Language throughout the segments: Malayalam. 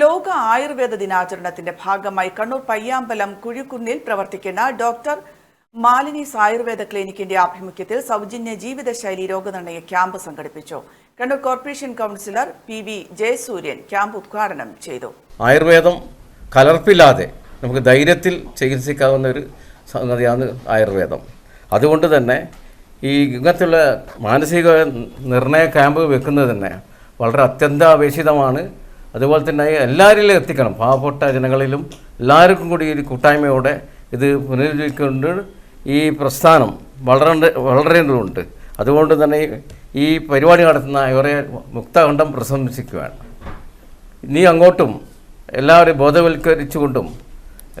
ലോക ആയുർവേദ ദിനാചരണത്തിന്റെ ഭാഗമായി കണ്ണൂർ പയ്യാമ്പലം കുഴിക്കുന്നിൽ പ്രവർത്തിക്കുന്ന ഡോക്ടർ മാലിനീസ് ആയുർവേദ ക്ലിനിക്കിന്റെ ആഭിമുഖ്യത്തിൽ സൗജന്യ ജീവിതശൈലി രോഗനിർണയ ക്യാമ്പ് സംഘടിപ്പിച്ചു. Kannur corporation councillor P V Jayasuryan camp ഉദ്ഘാടനം ചെയ്തു. ആയുർവേദം കലർപ്പില്ലാതെ നമുക്ക് ധൈര്യത്തിൽ ചികിത്സിക്കാവുന്ന ഒരു സംഗതിയാണ് ആയുർവേദം. അതുകൊണ്ട് തന്നെ ഈ ഇങ്ങനത്തുള്ള മാനസിക നിർണയ ക്യാമ്പ് വെക്കുന്നത് തന്നെ വളരെ അത്യന്താപേക്ഷിതമാണ്. അതുപോലെ തന്നെ എല്ലാവരിലും എത്തിക്കണം. പാവപ്പെട്ട ജനങ്ങളിലും എല്ലാവർക്കും കൂടി ഒരു കൂട്ടായ്മയോടെ ഇത് പുനരുജ്ജീവിക്കൊണ്ട് ഈ പ്രസ്ഥാനം വളരേണ്ട വളരേണ്ടതുണ്ട്. അതുകൊണ്ട് തന്നെ ഈ പരിപാടി നടത്തുന്ന ഇവരെ മുക്തകണ്ഠം പ്രശംസിക്കുകയാണ്. നീ അങ്ങോട്ടും എല്ലാവരെയും ബോധവൽക്കരിച്ചുകൊണ്ടും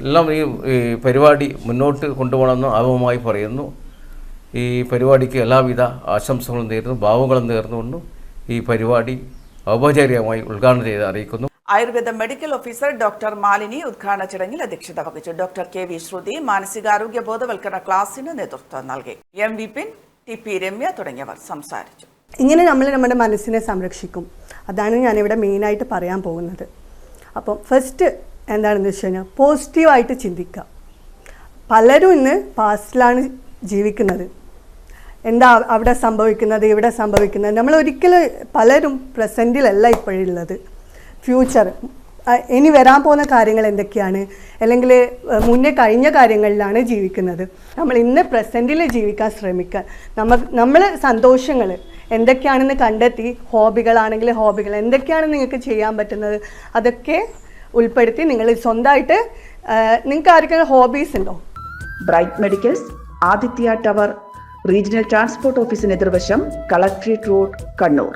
എല്ലാം ഈ പരിപാടി മുന്നോട്ട് കൊണ്ടുപോകണമെന്ന് ആവമായി പറയുന്നു. ഈ പരിപാടിക്ക് എല്ലാവിധ ആശംസകളും നേരുന്നു. ഭാവങ്ങളും നേർന്നുകൊണ്ടും ഈ പരിപാടി ഔപചാരികമായി ഉദ്ഘാടനം ചെയ്ത് അറിയിക്കുന്നു. Ayurveda medical officer doctor Malini ഉദ്ഘാടന ചടങ്ങിൽ അധ്യക്ഷത വഹിച്ചു. ഡോക്ടർ കെ വി ശ്രുതി മാനസികാരോഗ്യ ബോധവൽക്കരണ ക്ലാസിന് നേതൃത്വം നൽകി. എം വി പിൻ ടി പി രമ്യ തുടങ്ങിയവർ സംസാരിച്ചു. ഇങ്ങനെ നമ്മൾ നമ്മുടെ മനസ്സിനെ സംരക്ഷിക്കും. അതാണ് ഞാനിവിടെ മെയിനായിട്ട് പറയാൻ പോകുന്നത്. അപ്പം ഫസ്റ്റ് എന്താണെന്ന് വെച്ച് കഴിഞ്ഞാൽ പോസിറ്റീവായിട്ട് ചിന്തിക്കുക. പലരും ഇന്ന് പാസ്റ്റിലാണ് ജീവിക്കുന്നത്. എന്താ അവിടെ സംഭവിക്കുന്നത് ഇവിടെ സംഭവിക്കുന്നത്. നമ്മൾ ഒരിക്കലും പലരും പ്രസന്റിലല്ല ഇപ്പോഴുള്ളത്. ഫ്യൂച്ചർ ഇനി വരാൻ പോകുന്ന കാര്യങ്ങൾ എന്തൊക്കെയാണ്? അല്ലെങ്കിൽ മുന്നേ കഴിഞ്ഞ കാര്യങ്ങളിലാണ് ജീവിക്കുന്നത്. നമ്മൾ ഇന്ന് പ്രസന്റിൽ ജീവിക്കാൻ ശ്രമിക്കുക. നമ്മൾ നമ്മൾ സന്തോഷങ്ങൾ എന്തൊക്കെയാണെന്ന് കണ്ടെത്തി ഹോബികളാണെങ്കിൽ ഹോബികൾ എന്തൊക്കെയാണ് നിങ്ങൾക്ക് ചെയ്യാൻ പറ്റുന്നത്? അതൊക്കെ ഉൾപ്പെടുത്തി നിങ്ങൾ സ്വന്തമായിട്ട് നിങ്ങൾക്ക് ആർക്കെങ്കിലും ഹോബീസ് ഉണ്ടോ? Bright medicals Aditya tower regional transport ഓഫീസിന് എതിർവശം കളക്ട്രേറ്റ് റോഡ് കണ്ണൂർ.